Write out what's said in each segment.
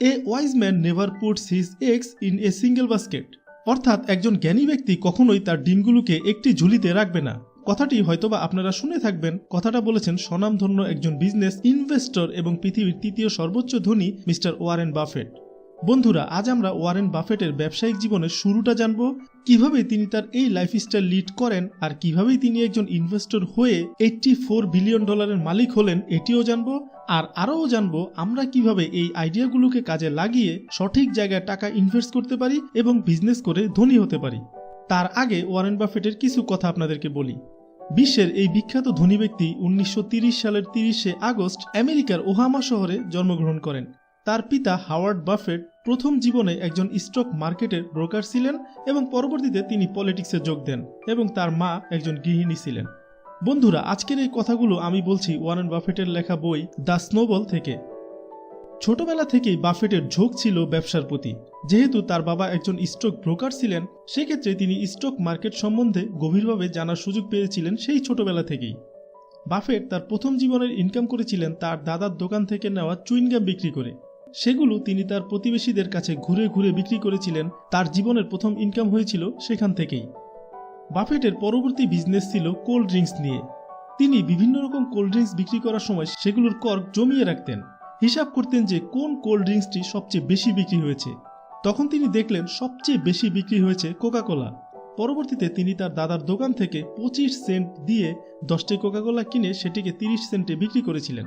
A wise man never puts his eggs in a single basket অর্থাৎ একজন জ্ঞানী ব্যক্তি কখনোই তার ডিমগুলোকে একটি ঝুলিতে রাখবে না। কথাটি হয়তোবা আপনারা শুনে থাকবেন। কথাটা বলেছেন স্বনামধন্য একজন বিজনেস ইনভেস্টর এবং পৃথিবীর তৃতীয় সর্বোচ্চ ধনী মিস্টার ওয়ারেন বাফেট। বন্ধুরা, আজ আমরা ওয়ারেন বাফেটের ব্যবসায়িক জীবনের শুরুটা জানব। কীভাবে তিনি তার এই লাইফস্টাইল লিড করেন আর কিভাবেই তিনি একজন ইনভেস্টর হয়ে এইটটি ফোর বিলিয়ন ডলারের মালিক হলেন, এটিও জানব। আর আরও জানব আমরা কীভাবে এই আইডিয়াগুলোকে কাজে লাগিয়ে সঠিক জায়গায় টাকা ইনভেস্ট করতে পারি এবং বিজনেস করে ধনী হতে পারি। তার আগে ওয়ারেন বাফেটের কিছু কথা আপনাদেরকে বলি। বিশ্বের এই বিখ্যাত ধনী ব্যক্তি উনিশশো সালের তিরিশে আগস্ট আমেরিকার ওহামা শহরে জন্মগ্রহণ করেন। তার পিতা হাওয়ার্ড বাফেট প্রথম জীবনে একজন স্টক মার্কেটের ব্রোকার ছিলেন এবং পরবর্তীতে তিনি পলিটিক্সে যোগ দেন এবং তার মা একজন গৃহিণী ছিলেন। বন্ধুরা, আজকের এই কথাগুলো আমি বলছি ওয়ারেন বাফেটের লেখা বই দ্য স্নোবল থেকে। ছোটবেলা থেকেই বাফেটের ঝোঁক ছিল ব্যবসার প্রতি। যেহেতু তার বাবা একজন স্টক ব্রোকার ছিলেন, সেক্ষেত্রে তিনি স্টক মার্কেট সম্বন্ধে গভীরভাবে জানার সুযোগ পেয়েছিলেন সেই ছোটবেলা থেকেই। বাফেট তার প্রথম জীবনের ইনকাম করেছিলেন তার দাদার দোকান থেকে নেওয়া চুইনগাম বিক্রি করে। সেগুলো তিনি তার প্রতিবেশীদের কাছে ঘুরে ঘুরে বিক্রি করেছিলেন। তার জীবনের প্রথম ইনকাম হয়েছিল সেখান থেকেই। বাফেটের পরবর্তী বিজনেস ছিল কোল্ড ড্রিঙ্কস নিয়ে। তিনি বিভিন্ন রকম কোল্ড ড্রিঙ্কস বিক্রি করার সময় সেগুলোর কর জমিয়ে রাখতেন। হিসাব করতেন যে কোন কোল্ড ড্রিঙ্কসটি সবচেয়ে বেশি বিক্রি হয়েছে। তখন তিনি দেখলেন সবচেয়ে বেশি বিক্রি হয়েছে কোকাকোলা পরবর্তীতে তিনি তার দাদার দোকান থেকে পঁচিশ সেন্ট দিয়ে দশটি কোকাকোলা কিনে সেটিকে তিরিশ সেন্টে বিক্রি করেছিলেন।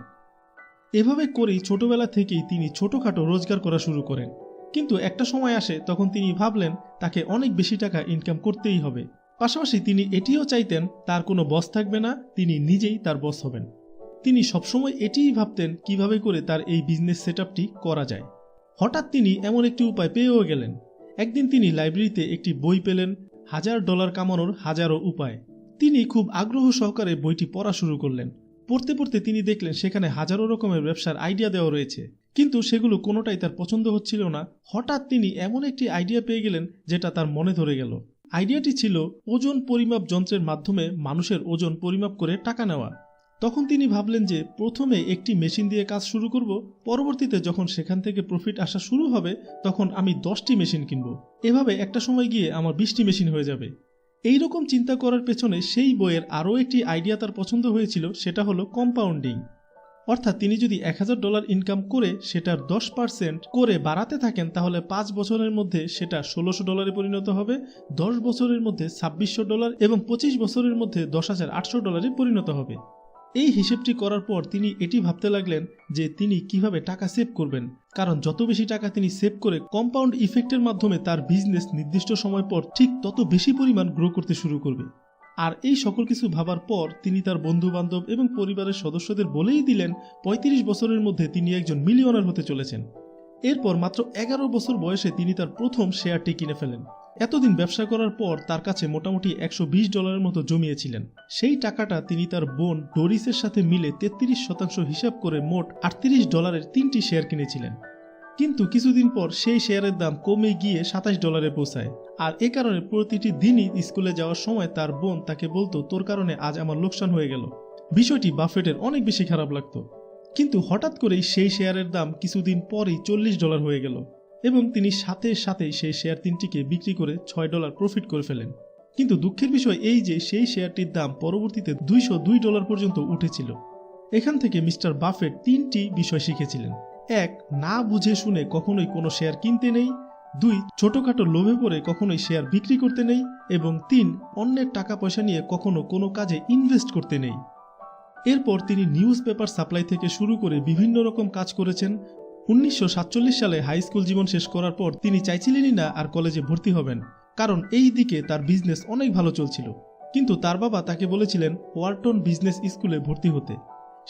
এভাবে করেই ছোটবেলা থেকেই তিনি ছোটখাটো রোজগার করা শুরু করেন। কিন্তু একটা সময় আসে তখন তিনি ভাবলেন, তাকে অনেক বেশি টাকা ইনকাম করতেই হবে। পাশাপাশি তিনি এটিও চাইতেন, তার কোনো বস থাকবে না, তিনি নিজেই তার বস হবেন। তিনি সবসময় এটিই ভাবতেন, কীভাবে করে তার এই বিজনেস সেট করা যায়। হঠাৎ তিনি এমন একটি উপায় পেয়েও গেলেন। একদিন তিনি লাইব্রেরিতে একটি বই পেলেন, হাজার ডলার কামানোর হাজারো উপায়। তিনি খুব আগ্রহ সহকারে বইটি পড়া শুরু করলেন। পড়তে পড়তে তিনি দেখলেন সেখানে হাজারো রকমের ব্যবসার আইডিয়া দেওয়া রয়েছে। কিন্তু সেগুলো কোনোটাই তার পছন্দ হচ্ছিল না। হঠাৎ তিনি এমন একটি আইডিয়া পেয়ে গেলেন যেটা তার মনে ধরে গেল। আইডিয়াটি ছিল ওজন পরিমাপ যন্ত্রের মাধ্যমে মানুষের ওজন পরিমাপ করে টাকা নেওয়া। তখন তিনি ভাবলেন যে প্রথমে একটি মেশিন দিয়ে কাজ শুরু করব, পরবর্তীতে যখন সেখান থেকে প্রফিট আসা শুরু হবে, তখন আমি দশটি মেশিন কিনব। এভাবে একটা সময় গিয়ে আমার বিশটি মেশিন হয়ে যাবে। এই রকম চিন্তা করার পেছনে সেই বইয়ের আরও একটি আইডিয়া তার পছন্দ হয়েছিল, সেটা হলো কম্পাউন্ডিং অর্থাৎ তিনি যদি এক হাজার ডলার ইনকাম করে সেটার দশ পার্সেন্ট করে বাড়াতে থাকেন, তাহলে পাঁচ বছরের মধ্যে সেটা ষোলোশো ডলারে পরিণত হবে, দশ বছরের মধ্যে ছাব্বিশশো ডলার এবং পঁচিশ বছরের মধ্যে দশ হাজার আটশো ডলারে পরিণত হবে। এই হিসেবটি করার পর তিনি এটি ভাবতে লাগলেন যে তিনি কীভাবে টাকা সেভ করবেন, কারণ যত বেশি টাকা তিনি সেভ করে কম্পাউন্ড ইফেক্টের মাধ্যমে তার বিজনেস নির্দিষ্ট সময় পর ঠিক তত বেশি পরিমাণ গ্রো করতে শুরু করবে। আর এই সকল কিছু ভাবার পর তিনি তার বন্ধু বান্ধব এবং পরিবারের সদস্যদের বলেই দিলেন ৩৫ বছরের মধ্যে তিনি একজন মিলিয়নার হতে চলেছেন। এরপর মাত্র এগারো বছর বয়সে তিনি তার প্রথম শেয়ারটি কিনে ফেলেন। এতদিন ব্যবসা করার পর তার কাছে মোটামুটি একশো বিশ ডলারের মতো জমিয়েছিলেন। সেই টাকাটা তিনি তার বোন ডোরিসের সাথে মিলে তেত্রিশ শতাংশ হিসাব করে মোট আটত্রিশ ডলারের তিনটি শেয়ার কিনেছিলেন। কিন্তু কিছুদিন পর সেই শেয়ারের দাম কমে গিয়ে সাতাশ ডলারে পৌঁছায়। আর এ কারণে প্রতিটি দিনই স্কুলে যাওয়ার সময় তার বোন তাকে বলতো, তোর কারণে আজ আমার লোকসান হয়ে গেল। বিষয়টি বাফেটের অনেক বেশি খারাপ লাগতো। কিন্তু হঠাৎ করেই সেই শেয়ারের দাম কিছুদিন পরেই চল্লিশ ডলার হয়ে গেল। এবং তিনি সাথে সাথেই সেই শেয়ার তিনটিকে বিক্রি করে ছয় ডলার প্রফিট করে ফেলেন। কিন্তু দুঃখের বিষয় এই যে সেই শেয়ারটির দাম পরবর্তীতে দুইশো দুই ডলার পর্যন্ত উঠেছিল। এখান থেকে মিস্টার বাফেট তিনটি বিষয় শিখেছিলেন। এক, না বুঝে শুনে কখনোই কোনো শেয়ার কিনতে নেই। দুই, ছোটখাটো লোভে পড়ে কখনোই শেয়ার বিক্রি করতে নেই। এবং তিন, অন্যের টাকা পয়সা নিয়ে কখনো কোনো কাজে ইনভেস্ট করতে নেই। এরপর তিনি নিউজ পেপার সাপ্লাই থেকে শুরু করে বিভিন্ন রকম কাজ করেছেন। উনিশশো সাতচল্লিশ সালে হাই স্কুল জীবন শেষ করার পর তিনি চাইছিলেনই না আর কলেজে ভর্তি হবেন। কারণ এই দিকে তার বিজনেস অনেক ভালো চলছিল। কিন্তু তার বাবা তাকে বলেছিলেন ওয়ার্টন বিজনেস স্কুলে ভর্তি হতে।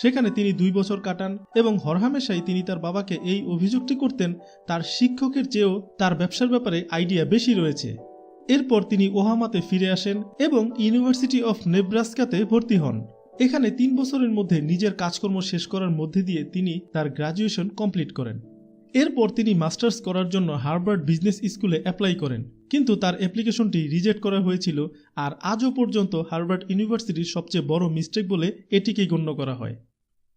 সেখানে তিনি দুই বছর কাটান এবং হরহামেশাই তিনি তার বাবাকে এই অভিযোগটি করতেন, তার শিক্ষকের চেয়েও তার ব্যবসার ব্যাপারে আইডিয়া বেশি রয়েছে। এরপর তিনি ওহামাতে ফিরে আসেন এবং ইউনিভার্সিটি অফ নেব্রাস্কাতে ভর্তি হন। এখানে তিন বছরের মধ্যে নিজের কাজকর্ম শেষ করার মধ্যে দিয়ে তিনি তার গ্রাজুয়েশন কমপ্লিট করেন। এরপর তিনি মাস্টার্স করার জন্য হার্ভার্ড বিজনেস স্কুলে অ্যাপ্লাই করেন। কিন্তু তার অ্যাপ্লিকেশনটি রিজেক্ট করা হয়েছিল আর আজও পর্যন্ত হার্ভার্ড ইউনিভার্সিটির সবচেয়ে বড় মিস্টেক বলে এটিকে গণ্য করা হয়।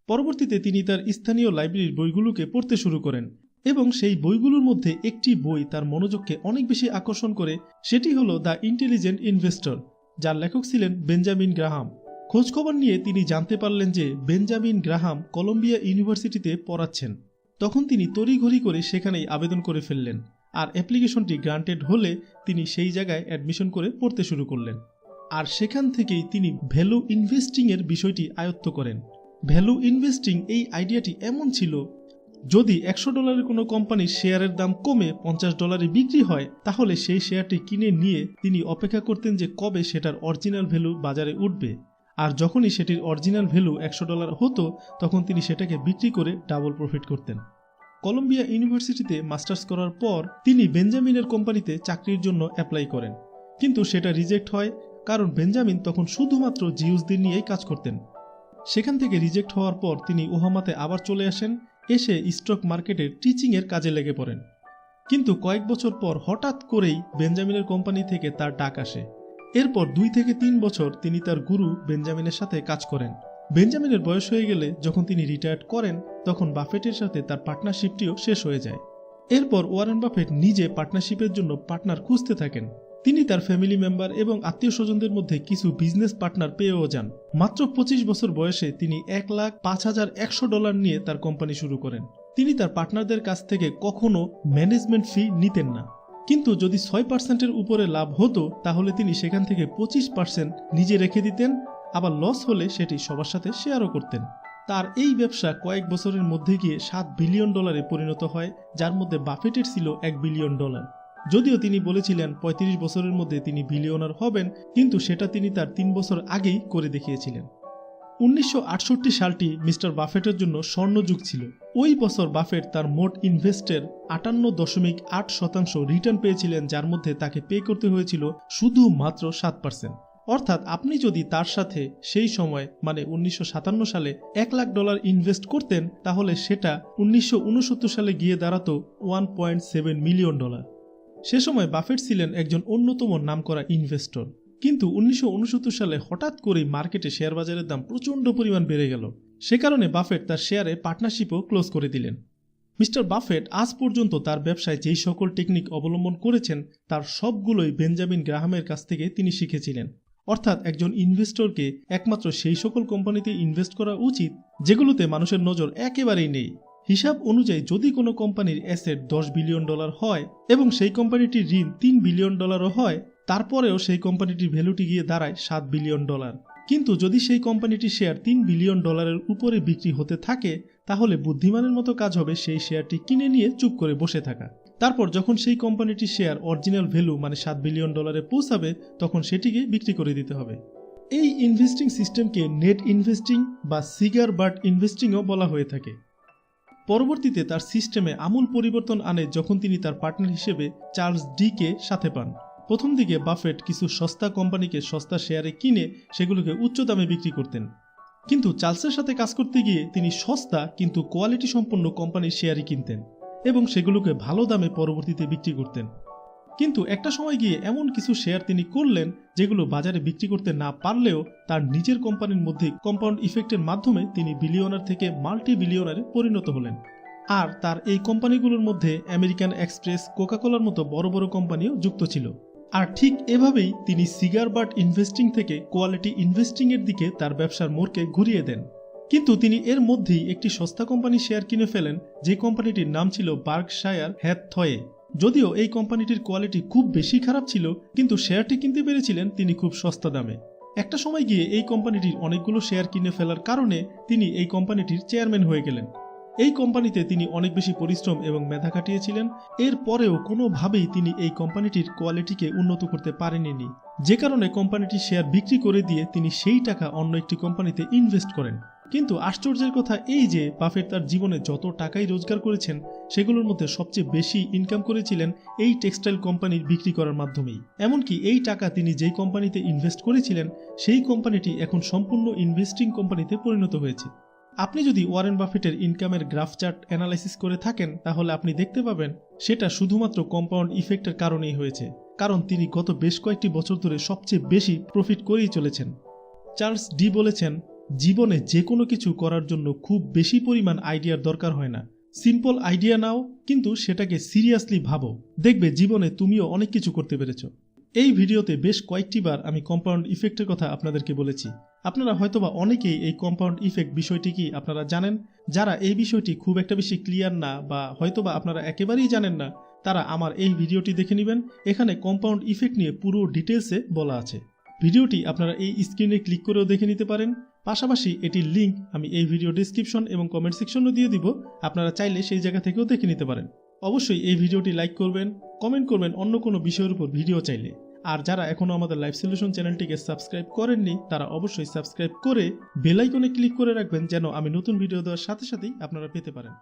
পরবর্তীতে তিনি তার স্থানীয় লাইব্রেরির বইগুলোকে পড়তে শুরু করেন এবং সেই বইগুলোর মধ্যে একটি বই তার মনোযোগকে অনেক বেশি আকর্ষণ করে, সেটি হলো দ্য ইন্টেলিজেন্ট ইনভেস্টর যার লেখক ছিলেন বেঞ্জামিন গ্রাহাম খোঁজখবর নিয়ে তিনি জানতে পারলেন যে বেঞ্জামিন গ্রাহাম কলম্বিয়া ইউনিভার্সিটিতে পড়াচ্ছেন। তখন তিনি তড়িঘড়ি করে সেখানেই আবেদন করে ফেললেন আর অ্যাপ্লিকেশনটি গ্রান্টেড হলে তিনি সেই জায়গায় অ্যাডমিশন করে পড়তে শুরু করলেন। আর সেখান থেকেই তিনি ভ্যালু ইনভেস্টিংয়ের বিষয়টি আয়ত্ত করেন। ভ্যালু ইনভেস্টিং এই আইডিয়াটি এমন ছিল, যদি একশো ডলারের কোনো কোম্পানির শেয়ারের দাম কমে পঞ্চাশ ডলারে বিক্রি হয়, তাহলে সেই শেয়ারটি কিনে নিয়ে তিনি অপেক্ষা করতেন যে কবে সেটার অরিজিনাল ভ্যালু বাজারে উঠবে। আর যখনই সেটির অরিজিনাল ভ্যালু একশো ডলার হতো, তখন তিনি সেটাকে বিক্রি করে ডাবল প্রফিট করতেন। কলম্বিয়া ইউনিভার্সিটিতে মাস্টার্স করার পর, তিনি বেঞ্জামিনের কোম্পানিতে চাকরির জন্য অ্যাপ্লাই করেন। কিন্তু সেটা রিজেক্ট হয়, কারণ বেঞ্জামিন তখন শুধুমাত্র জিউসদের নিয়েই কাজ করতেন। সেখান থেকে রিজেক্ট হওয়ার পর তিনি ওহামাতে আবার চলে আসেন, এসে স্টক মার্কেটের টিচিংয়ের কাজে লেগে পড়েন। কিন্তু কয়েক বছর পর হঠাৎ করেই বেঞ্জামিনের কোম্পানি থেকে তার ডাক আসে। এরপর দুই থেকে তিন বছর তিনি তার গুরু বেঞ্জামিনের সাথে কাজ করেন। বেঞ্জামিনের বয়স হয়ে গেলে যখন তিনি রিটায়ার্ড করেন, তখন বাফেটের সাথে তার পার্টনারশিপটিও শেষ হয়ে যায়। এরপর ওয়ারেন বাফেট নিজে পার্টনারশিপের জন্য পার্টনার খুঁজতে থাকেন। তিনি তার ফ্যামিলি মেম্বার এবং আত্মীয় স্বজনদের মধ্যে কিছু বিজনেস পার্টনার পেয়েও যান। মাত্র পঁচিশ বছর বয়সে তিনি এক লাখ পাঁচ হাজার একশো ডলার নিয়ে তার কোম্পানি শুরু করেন। তিনি তার পার্টনারদের কাছ থেকে কখনো ম্যানেজমেন্ট ফি নিতেন না। কিন্তু যদি ছয় পার্সেন্টের উপরে লাভ হতো, তাহলে তিনি সেখান থেকে পঁচিশ পার্সেন্ট নিজে রেখে দিতেন, আবার লস হলে সেটি সবার সাথে শেয়ারও করতেন। তার এই ব্যবসা কয়েক বছরের মধ্যে গিয়ে সাত বিলিয়ন ডলারে পরিণত হয়, যার মধ্যে বাফেটের ছিল এক বিলিয়ন ডলার। যদিও তিনি বলেছিলেন ৩৫ বছরের মধ্যে তিনি বিলিয়নার হবেন, কিন্তু সেটা তিনি তার তিন বছর আগেই করে দেখিয়েছিলেন। উনিশশো আটষট্টি সালটি মিস্টার বাফেটের জন্য স্বর্ণযুগ ছিল। ওই বছর বাফেট তার মোট ইনভেস্টের আটান্ন দশমিক আট শতাংশ রিটার্ন পেয়েছিলেন, যার মধ্যে তাকে পে করতে হয়েছিল শুধুমাত্র সাত পার্সেন্ট অর্থাৎ আপনি যদি তার সাথে সেই সময় মানে উনিশশো সাতান্ন সালে এক লাখ ডলার ইনভেস্ট করতেন, তাহলে সেটা উনিশশো উনসত্তর সালে গিয়ে দাঁড়াতো one point seven million dollar. সে সময় বাফেট ছিলেন একজন অন্যতম নামকরা ইনভেস্টর। কিন্তু উনিশশো উনসত্তর সালে হঠাৎ করেই মার্কেটে শেয়ার বাজারের দাম প্রচণ্ড পরিমাণ বেড়ে গেল। সে কারণে বাফেট তার শেয়ারে পার্টনারশিপও ক্লোজ করে দিলেন। মিস্টার বাফেট আজ পর্যন্ত তার ব্যবসায় যেই সকল টেকনিক অবলম্বন করেছেন, তার সবগুলোই বেঞ্জামিন গ্রাহামের কাছ থেকে তিনি শিখেছিলেন। অর্থাৎ একজন ইনভেস্টরকে একমাত্র সেই সকল কোম্পানিতে ইনভেস্ট করা উচিত, যেগুলোতে মানুষের নজর একেবারেই নেই। হিসাব অনুযায়ী যদি কোনো কোম্পানির অ্যাসেট দশ বিলিয়ন ডলার হয় এবং সেই কোম্পানিটির ঋণ তিন বিলিয়ন ডলারও হয় তারপরেও সেই কোম্পানিটির ভ্যালুটি গিয়ে দাঁড়ায় সাত বিলিয়ন ডলার। কিন্তু যদি সেই কোম্পানিটির শেয়ার তিন বিলিয়ন ডলারের উপরে বিক্রি হতে থাকে, তাহলে বুদ্ধিমানের মতো কাজ হবে সেই শেয়ারটি কিনে নিয়ে চুপ করে বসে থাকা। তারপর যখন সেই কোম্পানিটির শেয়ার অরিজিনাল ভ্যালু মানে সাত বিলিয়ন ডলারে পৌঁছাবে, তখন সেটিকে বিক্রি করে দিতে হবে। এই ইনভেস্টিং সিস্টেমকে নেট ইনভেস্টিং বা সিগার বার্ড ইনভেস্টিংও বলা হয়ে থাকে। পরবর্তীতে তার সিস্টেমে আমূল পরিবর্তন আনে যখন তিনি তার পার্টনার হিসেবে চার্লস ডিকে সাথে পান। প্রথম দিকে বাফেট কিছু সস্তা কোম্পানিকে সস্তা শেয়ারে কিনে সেগুলোকে উচ্চ দামে বিক্রি করতেন। কিন্তু চার্লসের সাথে কাজ করতে গিয়ে তিনি সস্তা কিন্তু কোয়ালিটি সম্পন্ন কোম্পানির শেয়ারই কিনতেন এবং সেগুলোকে ভালো দামে পরবর্তীতে বিক্রি করতেন। কিন্তু একটা সময় গিয়ে এমন কিছু শেয়ার তিনি করলেন যেগুলো বাজারে বিক্রি করতে না পারলেও তার নিজের কোম্পানির মধ্যে কম্পাউন্ড ইফেক্টের মাধ্যমে তিনি বিলিয়নার থেকে মাল্টি বিলিয়নারে পরিণত হলেন। আর তার এই কোম্পানিগুলোর মধ্যে আমেরিকান এক্সপ্রেস, কোকাকোলার মতো বড় বড় কোম্পানিও যুক্ত ছিল। আর ঠিক এভাবেই তিনি সিগার বার্ড ইনভেস্টিং থেকে কোয়ালিটি ইনভেস্টিং এর দিকে তার ব্যবসার মোড়কে ঘুরিয়ে দেন। কিন্তু তিনি এর মধ্যেই একটি সস্তা কোম্পানি শেয়ার কিনে ফেলেন, যে কোম্পানিটির নাম ছিল বার্কশায়ার হ্যাথ থয়ে যদিও এই কোম্পানিটির কোয়ালিটি খুব বেশি খারাপ ছিল, কিন্তু শেয়ারটি কিনতে পেরেছিলেন তিনি খুব সস্তা দামে। একটা সময় গিয়ে এই কোম্পানিটির অনেকগুলো শেয়ার কিনে ফেলার কারণে তিনি এই কোম্পানিটির চেয়ারম্যান হয়ে গেলেন। এই কোম্পানিতে তিনি অনেক বেশি পরিশ্রম এবং মেধা খাটিয়েছিলেন। এর পরেও কোনোভাবেই তিনি এই কোম্পানিটির কোয়ালিটিকে উন্নত করতে পারেননি। যে কারণে কোম্পানিটির শেয়ার বিক্রি করে দিয়ে তিনি সেই টাকা অন্য একটি কোম্পানিতে ইনভেস্ট করেন। কিন্তু আশ্চর্যের কথা এই যে বাফেট তার জীবনে যত টাকাই রোজগার করেছেন, সেগুলোর মধ্যে সবচেয়ে বেশি ইনকাম করেছিলেন এই টেক্সটাইল কোম্পানির বিক্রি করার মাধ্যমেই। এমনকি এই টাকা তিনি যেই কোম্পানিতে ইনভেস্ট করেছিলেন, সেই কোম্পানিটি এখন সম্পূর্ণ ইনভেস্টিং কোম্পানিতে পরিণত হয়েছে। আপনি যদি ওয়ারেন বাফেটের ইনকামের গ্রাফ চার্ট অ্যানালাইসিস করে থাকেন, তাহলে আপনি দেখতে পাবেন সেটা শুধুমাত্র কম্পাউন্ড ইফেক্টের কারণেই হয়েছে, কারণ তিনি গত বেশ কয়েকটি বছর ধরে সবচেয়ে বেশি প্রফিট করেই চলেছেন। চার্লস ডি বলেছেন, জীবনে যে কোনো কিছু করার জন্য খুব বেশি পরিমাণ আইডিয়ার দরকার হয় না। সিম্পল আইডিয়া নাও, কিন্তু সেটাকে সিরিয়াসলি ভাবো। দেখবে জীবনে তুমিও অনেক কিছু করতে পেরেছ। এই ভিডিওতে বেশ কয়েকটি বার আমি কম্পাউন্ড ইফেক্টের কথা আপনাদেরকে বলেছি। আপনারা হয়তোবা অনেকেই এই কম্পাউন্ড ইফেক্ট বিষয়টি কি আপনারা জানেন? যারা এই বিষয়টি খুব একটা বেশি ক্লিয়ার না বা হয়তোবা আপনারা একেবারেই জানেন না, তারা আমার এই ভিডিওটি দেখে নেবেন। এখানে কম্পাউন্ড ইফেক্ট নিয়ে পুরো ডিটেলসে বলা আছে। ভিডিওটি আপনারা এই স্ক্রিনে ক্লিক করেও দেখে নিতে পারেন। পাশাপাশি এটির লিঙ্ক আমি এই ভিডিও ডিসক্রিপশন এবং কমেন্ট সেকশনও দিয়ে দিব। আপনারা চাইলে সেই জায়গা থেকেও দেখে নিতে পারেন। অবশ্যই এই ভিডিওটি লাইক করবেন কমেন্ট করবেন অন্য কোনো বিষয়ের উপর ভিডিও চাইলে। আর যারা এখনও আমাদের লাইফ সলিউশন চ্যানেলটিকে সাবস্ক্রাইব করেননি, তারা অবশ্যই সাবস্ক্রাইব করে বেলাইকনে ক্লিক করে রাখবেন যেন আমি নতুন ভিডিও দেওয়ার সাথে সাথেই আপনারা পেতে পারেন।